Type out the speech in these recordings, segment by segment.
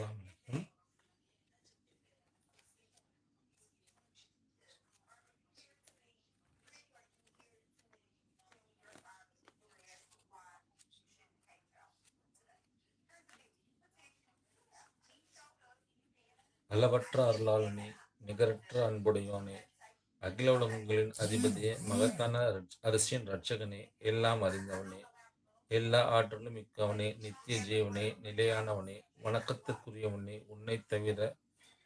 அஸ்ஸலாமு அளவற்ற அருளாளனே நிகரற்ற அன்புடையோனே அகில உலகங்களின் அதிபதியே மகத்தான அரசியன் ரட்சகனே எல்லாம் அறிந்தவனே. எல்லா ஆற்றலும் மிக்கவனே நித்திய ஜீவனே நிலையானவனே வணக்கத்துக்குரியவனே உன்னைத் தவிர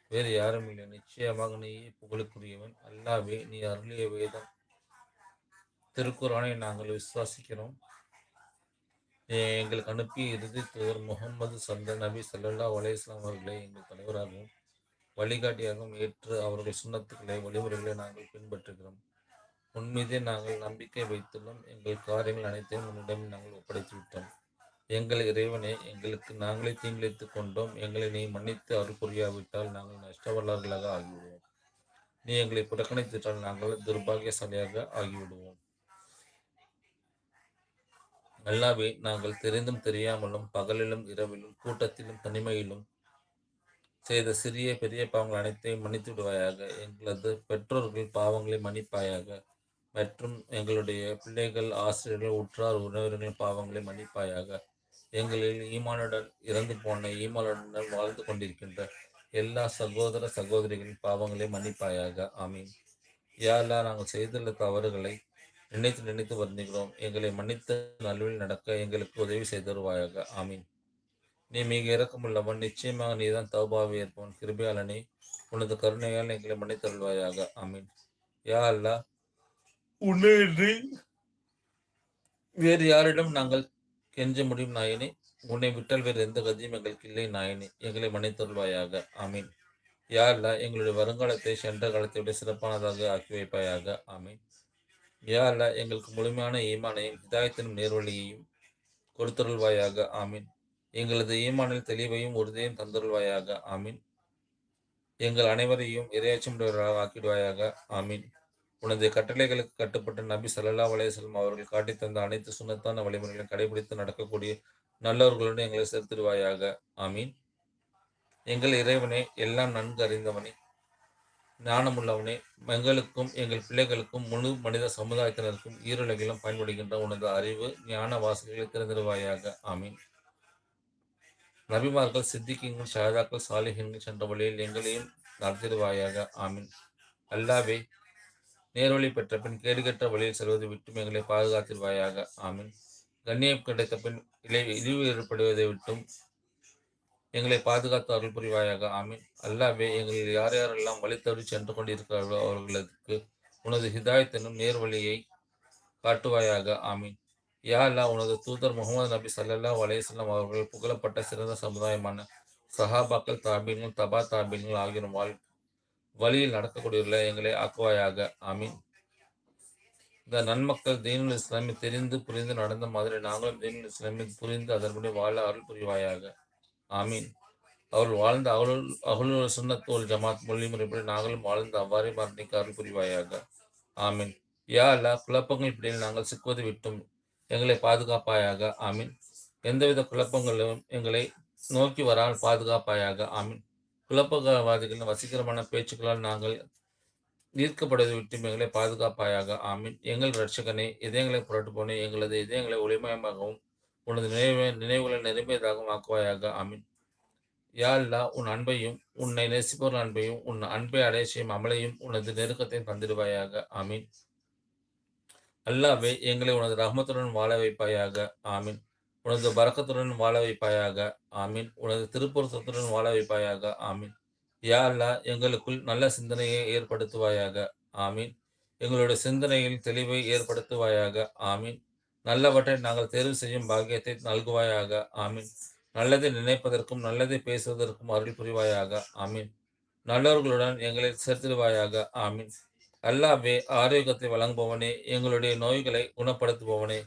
வேறு யாரும் இல்லை. நிச்சயமாக நீயே புகழுக்குரியவன் அல்லாவே நீ அருளிய வேதம். திருக்குறானை நாங்கள் விசுவாசிக்கிறோம். எங்களுக்கு அனுப்பிய இறுதி தூதர் முகமது சந்த நபி ஸல்லல்லாஹு அலைஹி அவர்களை எங்கள் தலைவராகவும் வழிகாட்டியாகவும் ஏற்று அவர்கள் சுண்ணத்துக்களை வழிமுறைகளை நாங்கள் பின்பற்றுகிறோம். உன்மீதே நாங்கள் நம்பிக்கை வைத்துள்ளோம். எங்கள் காரியங்கள் அனைத்தையும் உன்னிடம் நாங்கள் ஒப்படைத்து விட்டோம் எங்கள் இறைவனே எங்களுக்கு நாங்களே தீங்கிழைத்துக் கொண்டோம். எங்களை நீ மன்னித்து அருள் புரியாவிட்டால் நாங்கள் நஷ்டவல்லர்களாக ஆகிவிடுவோம். நீ எங்களை புறக்கணித்துவிட்டால் நாங்கள் துர்பாகியசாலியாக ஆகிவிடுவோம். அல்லாவே நாங்கள் தெரிந்தும் தெரியாமலும் பகலிலும் இரவிலும் கூட்டத்திலும் தனிமையிலும் செய்த சிறிய பெரிய பாவங்கள் அனைத்தையும் மன்னித்து விடுவாயாக எங்களது பெற்றோர்கள் பாவங்களை மன்னிப்பாயாக. மற்றும் எங்களுடைய பிள்ளைகள் ஆசிரியர்கள் உற்றார் உறவினர்களின் பாவங்களை மன்னிப்பாயாக. எங்களில் ஈமானுடன் இறந்து போன ஈமானுடன் வாழ்ந்து கொண்டிருக்கின்ற எல்லா சகோதர சகோதரிகளின் பாவங்களை மன்னிப்பாயாக. ஆமீன். யா நாங்கள் செய்துள்ள தவறுகளை நினைத்து நினைத்து வருந்துகிறோம். எங்களை மன்னித்து நல்வில் நடக்க எங்களுக்கு உதவி செய்தருவாயாக. ஆமீன். நீ மிக இறக்கமுள்ளவன் நிச்சயமாக நீதான் தௌபாவை ஏற்பவன். கிருபியாளனே உனது கருணையால் எங்களை மன்னித்தருள்வாயாக. ஆமீன். யா அல்லா உன்னை வேறு யாரிடம் நாங்கள் கெஞ்ச முடியும் நாயனே? உன்னை விட்டால் வேறு எந்த கதியும் எங்களுக்கு இல்லை நாயனே. எங்களை மன்னித்தருள்வாயாக. ஆமீன். யா எங்களுடைய வருங்காலத்தை சென்ற காலத்தை விட சிறப்பானதாக ஆக்கி வைப்பாயாக. ஆமீன். யா எங்களுக்கு முழுமையான ஈமானையும் இதாயத்தினும் நேர்வழியையும் கொடுத்தருள்வாயாக. ஆமீன். எங்களது ஈமானில் தெளிவையும் உறுதியையும் தந்தருள்வாயாக. ஆமீன். எங்கள் அனைவரையும் இரையாச்சமுடையவர்களாக ஆக்கிடுவாயாக. ஆமீன். உனது கட்டளைகளுக்கு கட்டுப்பட்ட நபி சல்லா அலைஹி அவர்கள் காட்டித் தந்த அனைத்து சுண்ணத்தான வழிமுறைகளையும் கடைபிடித்து நடக்கக்கூடிய நல்லவர்களுடன் எங்களை சேர்த்திருவாயாக ஆமீன். எங்கள் இறைவனே எல்லாம் நன்கு அறிந்தவனே ஞானமுள்ளவனே எங்களுக்கும் எங்கள் பிள்ளைகளுக்கும் முழு மனித சமுதாயத்தினருக்கும் ஈருலகிலும் பயன்படுகின்ற உனது அறிவு ஞான வாசல்களை திறந்திருவாயாக ஆமீன். நபிமார்கள் சித்திக்கிங்கள் ஷாஜாக்கள் சாலிஹின்கள் சென்ற வழியில் எங்களையும் நடத்திடுவாயாக. ஆமீன். அல்லாவே நேர்வழி பெற்ற பின் கேடுகற்ற வழியில் செல்வது விட்டும் எங்களை பாதுகாத்திருவாயாக. ஆமீன். கண்ணியம் கிடைத்த பின் இலை இழிவு ஏற்படுவதை விட்டும் எங்களை பாதுகாத்து அருள் புரிவாயாக. ஆமீன். அல்லாவே எங்களில் யார் யாரெல்லாம் வழி தவறி சென்று கொண்டிருக்கிறார்களோ அவர்களுக்கு உனது ஹிதாயத்தினும் நேர்வழியை காட்டுவாயாக. ஆமீன். யா அல்லா உனது தூதர் முகமது நபி சல்லல்லா அலைஹி அவர்கள் புகழப்பட்ட சிறந்த சமுதாயமான சஹாபாக்கள் தாபீன்கள் தபா தாபீன்கள் ஆகியோரும் வாழ் வழியில் நடக்கக்கூடியவர்களை எங்களை ஆக்குவாயாக. ஆமீன். இந்த நன்மக்கள் தீனுல் இஸ்லாமை தெரிந்து புரிந்து நடந்த மாதிரி நாங்களும் தீனுல் இஸ்லாமை புரிந்து அதன்படி வாழ அருள் புரிவாயாக. ஆமீன். அவர்கள் வாழ்ந்த அகலுல் அகலுல் சுண்ணத்தோல் ஜமாத் மொழி முறைப்படி நாங்களும் வாழ்ந்து அவ்வாறே மரணிக்க அருள் புரிவாயாக. ஆமீன். யா அல்லாஹ் குழப்பங்கள் பிடியில் நாங்கள் சிக்குவது விட்டும். எங்களை பாதுகாப்பாயாக. ஆமீன். எந்தவித குழப்பங்களும் எங்களை நோக்கி வராமல் பாதுகாப்பாயாக. ஆமீன். குழப்பவாதிகளின் வசீகரமான பேச்சுக்களால் நாங்கள் ஈர்க்கப்படுவதை விட்டு எங்களை பாதுகாப்பாயாக ஆமீன். எங்கள் ரட்சகனே இதயங்களை புரட்டுப்போனே எங்களது இதயங்களை ஒளிமயமாகவும் உனது நினைவு நினைவுகளை நிரம்பியதாகவும் ஆக்குவாயாக ஆமீன். யா அல்லாஹ் உன் அன்பையும் உன்னை நேசிப்பவர் அன்பையும் உன் அன்பை அடைய செய்யும் அமலையும் உனது நெருக்கத்தையும் தந்திடுவாயாக ஆமீன். அல்லாவே எங்களை உனது ரஹமத்துடன் வாழ வைப்பாயாக ஆமீன். உனது பறக்கத்துடன் வாழ வைப்பாயாக. ஆமீன். உனது திருப்புறத்துடன் வாழ வைப்பாயாக. ஆமீன். யா அல்லா எங்களுக்குள் நல்ல சிந்தனையை ஏற்படுத்துவாயாக. ஆமீன். எங்களுடைய சிந்தனையில் தெளிவை ஏற்படுத்துவாயாக. ஆமீன். நல்லவற்றை நாங்கள் தேர்வு செய்யும் பாக்கியத்தை நல்குவாயாக. ஆமீன். நல்லதை நினைப்பதற்கும் நல்லதை பேசுவதற்கும் அருள் புரிவாயாக. ஆமீன். நல்லவர்களுடன் எங்களை சேர்த்திடுவாயாக. ஆமீன். அல்லாவே ஆரோக்கியத்தை வழங்குபவனே எங்களுடைய நோய்களை குணப்படுத்துபவனே.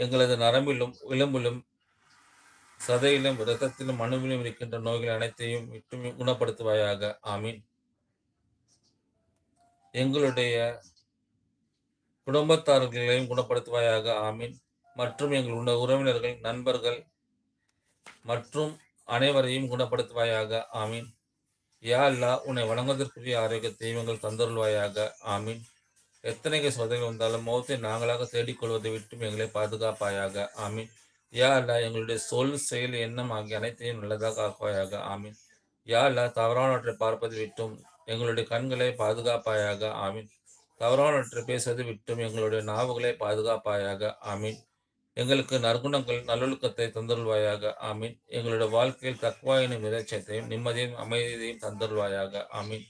எங்களது நரம்பிலும் விளம்பிலும் சதையிலும் இரத்தத்திலும் அணுவிலும் இருக்கின்ற நோய்கள் அனைத்தையும் விட்டு குணப்படுத்துவாயாக. ஆமீன். எங்களுடைய குடும்பத்தார்களையும் குணப்படுத்துவாயாக. ஆமீன். மற்றும் எங்கள் உறவினர்கள் நண்பர்கள் மற்றும் அனைவரையும் குணப்படுத்துவாயாக. ஆமீன். யா அல்லா உன்னை வணங்குவதற்குரிய ஆரோக்கிய தெய்வங்கள் தந்தருள்வாயாக. ஆமீன். எத்தனைக்கு சோதனைகள் வந்தாலும் மௌத்தை நாங்களாக தேடிக்கொள்வதை விட்டும் எங்களை பாதுகாப்பாயாக. ஆமீன். யா அல்லா எங்களுடைய சொல் செயல் எண்ணம் ஆகிய அனைத்தையும் நல்லதாக ஆக்குவாயாக. ஆமீன். யா அல்லா தவறானவற்றை பார்ப்பது விட்டும் எங்களுடைய கண்களை பாதுகாப்பாயாக. ஆமீன். தவறானவற்றை பேசுவது விட்டும் எங்களுடைய நாவுகளை பாதுகாப்பாயாக. ஆமீன். எங்களுக்கு நற்குணங்கள் நல்லொழுக்கத்தை தந்தருள்வாயாக. ஆமீன். எங்களுடைய வாழ்க்கையில் தக்குவாயினும் விதச்சத்தையும் நிம்மதியும் அமைதியையும் தந்தருள்வாயாக. ஆமீன்.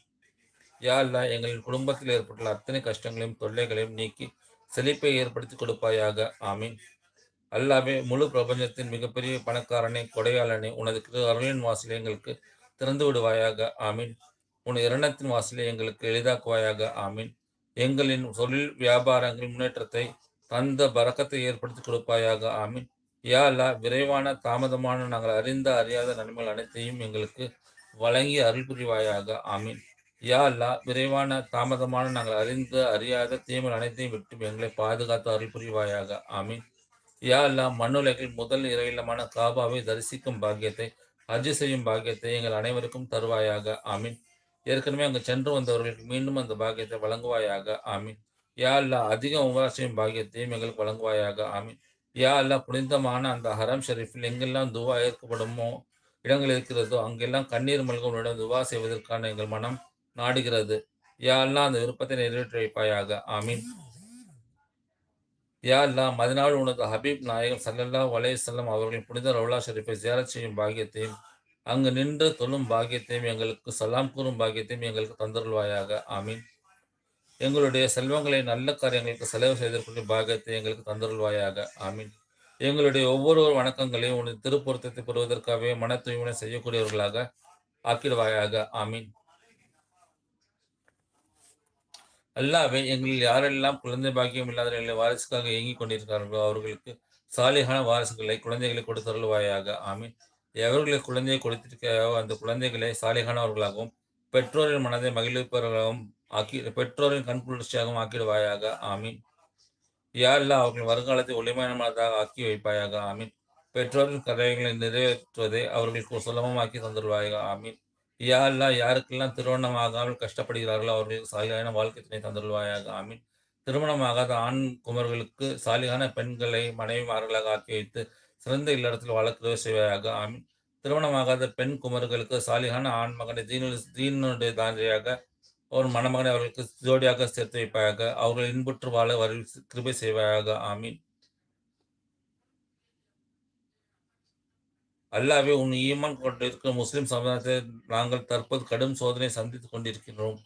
யா அல்லா எங்களின் குடும்பத்தில் ஏற்பட்டுள்ள அத்தனை கஷ்டங்களையும் தொல்லைகளையும் நீக்கி செழிப்பை ஏற்படுத்தி கொடுப்பாயாக. ஆமீன். அல்லாவே முழு பிரபஞ்சத்தின் மிகப்பெரிய பணக்காரனை கொடையாளனை உனது அருளின் வாசலை எங்களுக்கு திறந்து விடுவாயாக. ஆமீன். உன் இரணத்தின் வாசலை எங்களுக்கு எளிதாக்குவாயாக. ஆமீன். எங்களின் தொழில் வியாபாரங்கள் முன்னேற்றத்தை தந்த பறக்கத்தை ஏற்படுத்தி கொடுப்பாயாக. ஆமீன். யா அல்லா விரைவான தாமதமான நாங்கள் அறிந்த அறியாத நன்மைகள் அனைத்தையும் எங்களுக்கு வழங்கி அருள் புரிவாயாக. ஆமீன். யா அல்லா விரைவான தாமதமான நாங்கள் அறிந்து அறியாத தீமல் அனைத்தையும் விட்டு எங்களை பாதுகாத்து அருள் புரிவாயாக ஆமீன். யா அல்லா மண்ணுலகில் முதல் இறையிலமான காபாவை தரிசிக்கும் பாக்கியத்தை ஹஜ் செய்யும் பாக்கியத்தை எங்கள் அனைவருக்கும் தருவாயாக. ஆமீன். ஏற்கனவே அங்கு சென்று வந்தவர்களுக்கு மீண்டும் அந்த பாக்கியத்தை வழங்குவாயாக. ஆமீன். யா அல்லா அதிக உமரா செய்யும் பாக்கியத்தையும் எங்களுக்கு வழங்குவாயாக. ஆமீன். யா அல்லா புனிதமான அந்த ஹரம் ஷெரீஃபில் எங்கெல்லாம் துவா ஏற்கப்படுமோ இடங்கள் இருக்கிறதோ அங்கெல்லாம் கண்ணீர் மல்கம் துவா செய்வதற்கான எங்கள் மனம் நாடுகிறது. யா அல்லா அந்த விருப்பத்தை நிறைவேற்றி வைப்பாயாக ஆமீன். யா அல்லா மதினாள் உனது ஹபீப் நாயகம் சல்லல்லா வலே செல்லம் அவர்களின் புனித ரவுலா ஷெரீஃபை ஜியாரத் செய்யும் பாக்கியத்தையும் அங்கு நின்று தொழும் பாக்கியத்தையும் எங்களுக்கு சலாம் கூறும் பாக்கியத்தையும் எங்களுக்கு தந்தருள்வாயாக. ஆமீன். எங்களுடைய செல்வங்களை நல்ல காரியங்களுக்கு செலவு செய்தற்குரிய பாக்கியத்தை எங்களுக்கு தந்தருள்வாயாக. ஆமீன். எங்களுடைய ஒவ்வொரு வணக்கங்களையும் உனது திருப்பொருத்தத்தை பெறுவதற்காகவே மன தூய்மை செய்யக்கூடியவர்களாக ஆக்கிடுவாயாக. ஆமீன். அல்லாவே எங்களில் யாரெல்லாம் குழந்தை பாக்கியம் இல்லாத வாரிசுக்காக இயங்கிக் கொண்டிருக்கிறார்களோ அவர்களுக்கு சாலிகான வாரிசுகளை குழந்தைகளை கொடுத்தருள்வாயாக. ஆமீன். எவர்களுக்கு குழந்தையை கொடுத்திருக்கையோ அந்த குழந்தைகளை சாலிகானவர்களாகவும் பெற்றோரின் மனதை மகிழ்ப்பவர்களாகவும் ஆக்கி பெற்றோரின் கண் குளிர்ச்சியாகவும் ஆக்கிடுவாயாக. ஆமீன். யாரெல்லாம் அவர்கள் வருங்காலத்தை ஒளிமயமானதாக ஆக்கி வைப்பாயாக. ஆமீன். பெற்றோரின் கதைகளை நிறைவேற்றுவதை அவர்களுக்கு சுலபமாக்கி தந்துடுவாயாக. ஆமீன். யா அல்லா யாருக்கெல்லாம் திருமணம் ஆகாமல் கஷ்டப்படுகிறார்களோ அவர்களுக்கு சாலியான வாழ்க்கை துணை தந்துள்வாயாக ஆமீன். திருமணமாகாத ஆண் குமர்களுக்கு சாலிகான பெண்களை மனைவிமார்களாக ஆக்கி வைத்து சிறந்த இல்லறத்தில் வளர்க்கிறத செய்வாயாக. ஆமீன். திருமணமாகாத பெண் குமர்களுக்கு சாலிகான ஆண் மகனை தீனு தீனுடைய தாண்டியாக ஒரு மணமகனை அவர்களுக்கு ஜோடியாக சேர்த்து வைப்பாயாக. அவர்கள் இன்புற்று வாழ வரி கிருபை செய்வாயாக. ஆமீன். அல்லாவே உன் ஈமான் கொண்டிருக்கும் முஸ்லிம் சமுதாயத்தை நாங்கள் தற்போது கடும் சோதனை சந்தித்துக் கொண்டிருக்கின்றோம்.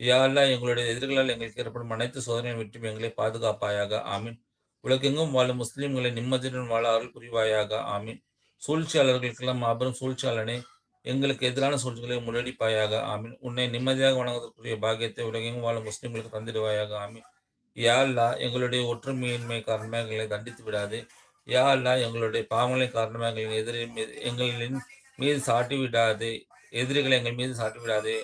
யா அல்லா எங்களுடைய எதிர்களால் எங்களுக்கு ஏற்படும் அனைத்து சோதனையை விட்டும் எங்களை பாதுகாப்பாயாக. ஆமீன். உலகெங்கும் வாழும் முஸ்லிம்களை நிம்மதியுடன் வாழ அருள் புரிவாயாக. ஆமீன். சூழ்ச்சியாளர்களுக்கெல்லாம் மாபெரும் சூழ்ச்சியாளனே எங்களுக்கு எதிரான சூழ்ச்சிகளை முன்னெடிப்பாயாக. ஆமீன். உன்னை நிம்மதியாக வணங்குவதற்குரிய பாக்கியத்தை உலகெங்கும் வாழும் முஸ்லிம்களுக்கு தந்திடுவாயாக. ஆமீன். யா அல்லா எங்களுடைய ஒற்றுமையின்மை காரணமாக எங்களை தண்டித்து விடாது. யா அல்லா எங்களுடைய பாவங்களின் காரணமாக எங்களின் எதிரி எங்களின் மீது சாட்டி விடாது எதிரிகளை எங்கள் மீது சாட்டி விடாது.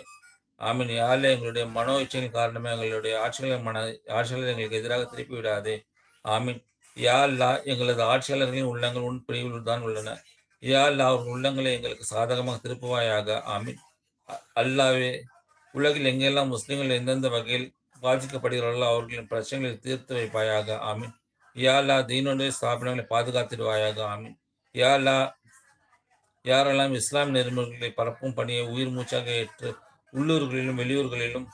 ஆமீன். யாரில் எங்களுடைய மனோ இச்சையின் காரணமாக எங்களுடைய ஆட்சியாளர் மன ஆட்சியாளர் எங்களுக்கு எதிராக திருப்பி விடாது. ஆமீன். யா அல்லா எங்களது ஆட்சியாளர்களின் உள்ளங்கள் உன் பிரிவில் தான் உள்ளன. யா அல்லா அவர்கள் உள்ளங்களை எங்களுக்கு சாதகமாக திருப்புவாயாக? ஆமீன். அல்லாவே உலகில் எங்கெல்லாம் முஸ்லிம்கள் எந்தெந்த வகையில் பாதிக்கப்படுகிறார்களோ அவர்களின் பிரச்சனைகளை தீர்த்து வைப்பாயாக. ஆமீன். யாழ்லா தீனுடைய ஸ்தாபனங்களை பாதுகாத்திடுவாயாக. ஆமீன். யாழ்லா யாரெல்லாம் இஸ்லாம் நெறிமுறைகளை பரப்பும் பணியை உயிர் மூச்சாக ஏற்று உள்ளூர்களிலும் வெளியூர்களிலும்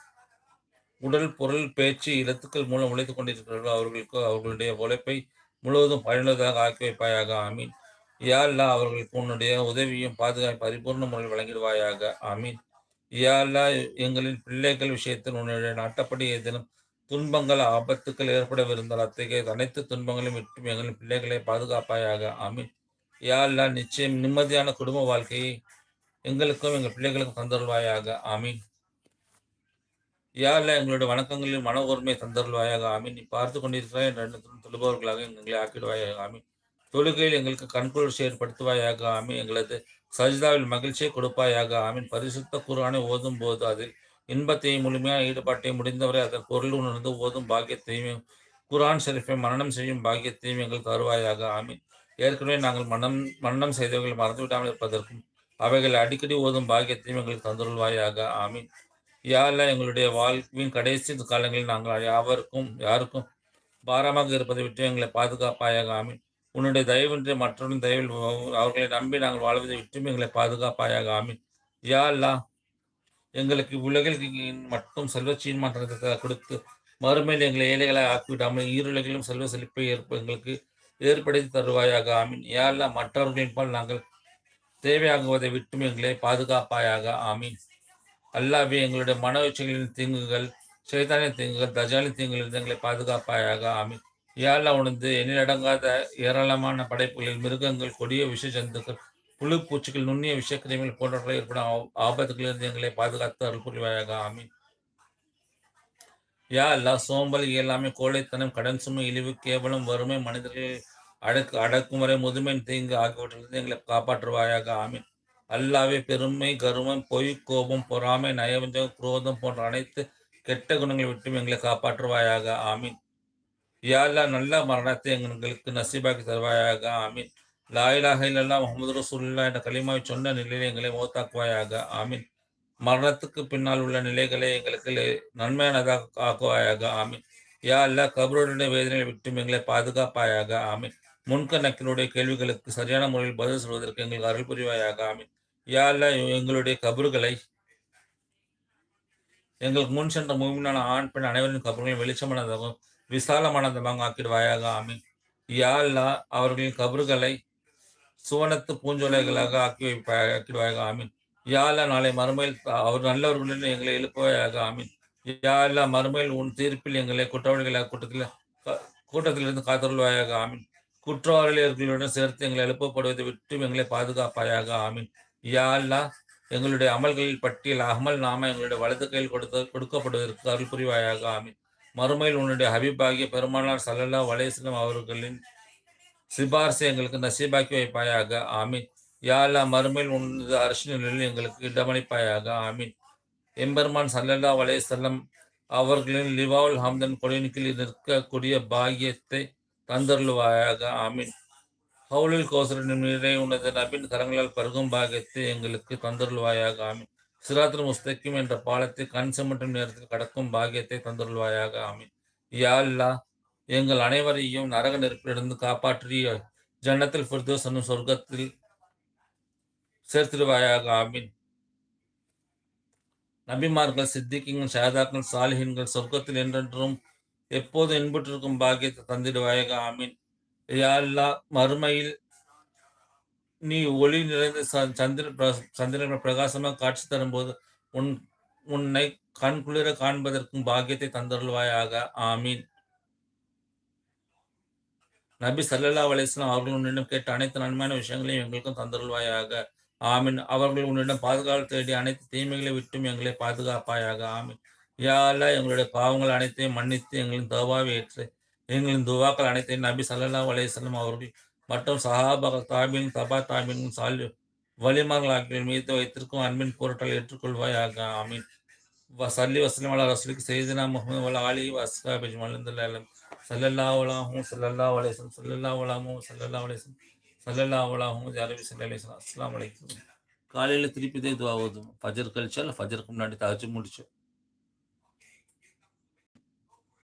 உடல் பொருள் பேச்சு இலத்துக்கள் மூலம் உழைத்துக் கொண்டிருக்கிறார்களோ அவர்களுக்கு அவர்களுடைய உழைப்பை முழுவதும் பயனுள்ளதாக ஆக்கி வைப்பாயாக. ஆமீன். யாழ்லா அவர்களுக்கு உன்னுடைய உதவியும் பாதுகாப்பு பரிபூர்ண முறையில் வழங்கிடுவாயாக. ஆமீன். யாழ்லா எங்களின் பிள்ளைகள் விஷயத்தில் உன்னுடைய நாட்டப்படி ஏதேனும் துன்பங்கள் ஆபத்துக்கள் ஏற்படவிருந்தால் அத்தகைய அனைத்து துன்பங்களையும் விட்டும் எங்களின் பிள்ளைகளை பாதுகாப்பாயாக. ஆமீன். யாழ்லா நிச்சயம் நிம்மதியான குடும்ப வாழ்க்கையை எங்களுக்கும் எங்கள் பிள்ளைகளுக்கும் தந்தருள்வாயாக. ஆமீன். யாழ்லா எங்களுடைய வணக்கங்களில் மன உரிமை தந்தருள்வாயாக. ஆமீன். நீ பார்த்து கொண்டிருக்கிறாய் என்ற தொழுபவர்களாக எங்களை ஆக்கிடுவாயாக ஆமீன். தொழுகையில் எங்களுக்கு கண்குளிர்ச்சி ஏற்படுத்துவாயாக. ஆமீன். எங்களது சஜிதாவில் மகிழ்ச்சியை கொடுப்பாயாக. ஆமீன். பரிசுத்த குரானை ஓதும் போது அதில் இன்பத்தையும் முழுமையாக ஈடுபாட்டையும் முடிந்தவரை அதன் பொருள் உணர்ந்து ஓதும் பாக்கியத்தையும் குரான் ஷெரீஃபை மரணம் செய்யும் பாக்கியத்தையும் எங்கள் தருவாயாக ஆமீன். ஏற்கனவே நாங்கள் மனம் மரணம் செய்தவர்களை மறந்துவிடாமல் இருப்பதற்கும் அவைகளை அடிக்கடி ஓதும் பாக்கியத்தையும் எங்களுக்கு தந்துள்வாயாக ஆமீன். யாரெல்லாம் எங்களுடைய வாழ்வின் கடைசி காலங்களில் நாங்கள் யாவருக்கும் யாருக்கும் பாரமாக இருப்பதை விட்டு எங்களை பாதுகாப்பாயாக. ஆமீன். உன்னுடைய தயவின்றி மற்றவரின் தயவில் அவர்களை நம்பி நாங்கள் வாழ்வதை விட்டும் எங்களை பாதுகாப்பாயாக. ஆமீன். யா அல்லா எங்களுக்கு உலகில் மட்டும் செல்வ மாற்றத்தை கொடுத்து மறுமையில் எங்களை ஏழைகளை ஆக்கிவிடாமல் ஈருலகிலும் செல்வ செழிப்பை ஏற்ப எங்களுக்கு ஏற்படுத்தி தருவாயாக. ஆமீன். யா மற்றவர்களின் பால் நாங்கள் தேவையாகுவதை விட்டும் எங்களை பாதுகாப்பாயாக. ஆமீன். அல்லாவே எங்களுடைய மன உச்சங்களின் தீங்குகள் சைதானிய தீங்குகள் தஜாலின் தீங்குகளிலிருந்து எங்களை பாதுகாப்பாயாக. ஆமீன். யாழ்லா உணர்ந்து எண்ணிலடங்காத ஏராளமான படைப்புகளில் மிருகங்கள் கொடிய விஷ ஜந்துக்கள் புழு பூச்சிகள் நுண்ணிய விஷக்கிரிமிகள் போன்றவர்களை ஏற்படும் ஆபத்துகளிலிருந்து எங்களை பாதுகாத்து அருள் புரிவாயாக. ஆமீன். யா அல்லா சோம்பல் இயலாமை கோழைத்தனம் கடன் சுமை இழிவு கேவலம் வறுமை மனிதர்கள் அடக்கு அடக்குமுறை முதுமை தீங்கு ஆகியவற்றிலிருந்து எங்களை காப்பாற்றுவாயாக. ஆமீன். அல்லாவே பெருமை கருமம் பொய் கோபம் பொறாமை நயவஞ்சம் குரோதம் போன்ற அனைத்து கெட்ட குணங்களை விட்டும் எங்களை காப்பாற்றுவாயாக. ஆமீன். யா யாழ்லா நல்ல மரணத்தை எங்களுக்கு நசீபாக்கி தருவாயாக. ஆமீன். லாயிலாக இல்லல்லா முகமது ரசூல்லா என்ற களிமாவை சொன்ன நிலையில் எங்களை மோத்தாக்குவாயாக ஆமீன். மரணத்துக்கு பின்னால் உள்ள நிலைகளை எங்களுக்கு நன்மையானதாக ஆக்குவாயாக ஆமீன். யா அல்லா கபருடைய வேதனையை விட்டும் எங்களை பாதுகாப்பாயாக. ஆமீன். முன்கணக்கினுடைய கேள்விகளுக்கு சரியான முறையில் பதில் சொல்வதற்கு எங்களுக்கு அருள் புரிவாயாக. ஆமீன். யா அல்லா எங்களுடைய கபறுகளை எங்களுக்கு முன் சென்ற மூமினான ஆண் பெண் அனைவரின் கபறுகளையும் வெளிச்சமானதாகவும் விசாலமானதாக ஆக்கிடுவாயாக. ஆமீன். யா அல்லா அவர்களின் கபறுகளை சுவனத்து பூஞ்சோலைகளாக ஆக்கி வைப்பாக ஆக்கிடுவாயாக ஆமீன். யா நாளை மறுமையில் அவர் நல்லவர்களுடன் எங்களை எழுப்புவாயாக ஆமீன். யா மறுமையில் உன் தீர்ப்பில் எங்களை குற்றவாளிகளாக கூட்டத்தில் கூட்டத்திலிருந்து காத்தருள்வாயாக ஆமீன். குற்றவாளிகளுடன் சேர்த்து எங்களை எழுப்பப்படுவதை விட்டு எங்களை பாதுகாப்பாயாக ஆமீன். யாழ்லா எங்களுடைய அமல்களில் பட்டியல் அமல் நாம எங்களுடைய வலது கையில் கொடுத்த கொடுக்கப்படுவதற்கு அருள் புரிவாயாக ஆமீன். மறுமையில் உன்னுடைய ஹபீபாகிய பெருமானார் சல்லல்லா வலேஸ்லம் அவர்களின் சிபார்சு எங்களுக்கு நசீபாக்கி வைப்பாயாக. ஆமீன். யாழ்லா மறுமையில் உனது அரசியலில் எங்களுக்கு இடமளிப்பாயாக. ஆமீன். எம்பெருமான் சல்லல்லா வலே செல்லம் அவர்களின் லிவாவுல் ஹம்தன் கொடினுக்கில் நிற்கக்கூடிய பாகியத்தை தந்தருள்வாயாக. ஆமீன். ஹவுலில் கோசரின் மீதே உனது நபின் கரங்களால் பருகும் பாகியத்தை எங்களுக்கு தந்தருள்வாயாக. ஆமீன். சிராத்துல் முஸ்தக்கிம் என்ற பாலத்தை கண் சமட்டும் நேரத்தில் கடக்கும் பாகியத்தை தந்தருள்வாயாக. ஆமீன். யா அல்லா எங்கள் அனைவரையும் நரக நெருப்பிலிருந்து காப்பாற்றி ஜன்னத்தில் ஃபிர்தோஸ் என்னும் சொர்க்கத்தில் சேர்த்திடுவாயாக ஆமீன். நபிமார்கள் சித்திக்கிங்கள் ஷாதாக்கள் சாலிஹின்கள் சொர்க்கத்தில் என்றென்றும் எப்போது என்பட்டிருக்கும் பாக்கியத்தை தந்திடுவாயாக ஆமீன். யாழ்லா மறுமையில் நீ ஒளி நிறைந்த சந்திர சந்திரன் பிரகாசமாக காட்சி தரும்போது உன் உன்னை கண் குளிர காண்பதற்கும் பாக்கியத்தை தந்தருள்வாயாக ஆமீன். நபி சல்லல்லா அலிஸ்லாம் அவர்கள் உன்னிடம் கேட்ட அனைத்து நன்மையான விஷயங்களையும் எங்களுக்கும் தந்தருள்வாயாக. ஆமீன். அவர்கள் உன்னிடம் பாதுகாப்பு தேடி அனைத்து தீமைகளை விட்டும் எங்களை பாதுகாப்பாயாக. ஆமீன். யால எங்களுடைய பாவங்கள் அனைத்தையும் மன்னித்து எங்களின் தவாவை ஏற்று எங்களின் துவாக்கள் அனைத்தையும் நபி சல்லல்லா அலையம் அவர்கள் மற்றும் சஹாபக தாபின் தபா தாபின் சால் வலிமார்கள் ஆகியோர் மீது வைத்திருக்கும் அன்பின் பொருட்களை ஏற்றுக்கொள்வாயாக. ஆமீன். சல்லி வசலம் அலா ரசூலுக்கு செய்தினா முகமது வலா அலி வஸ்காபி மலந்துல்லம் சல்லல்லா வலாஹும் சல்லல்லா வலேசம் சல்லல்லா வலாமும் சல்லல்லா வலேசம் சல்லல்லா வலாஹும் ஜாரபி சல்லா அஸ்லாம் வலைக்கும் காலையில் திருப்பி தான் இதுவாகுது ஃபஜர் கழிச்சால் ஃபஜருக்கு முன்னாடி தகச்சு முடிச்சோம்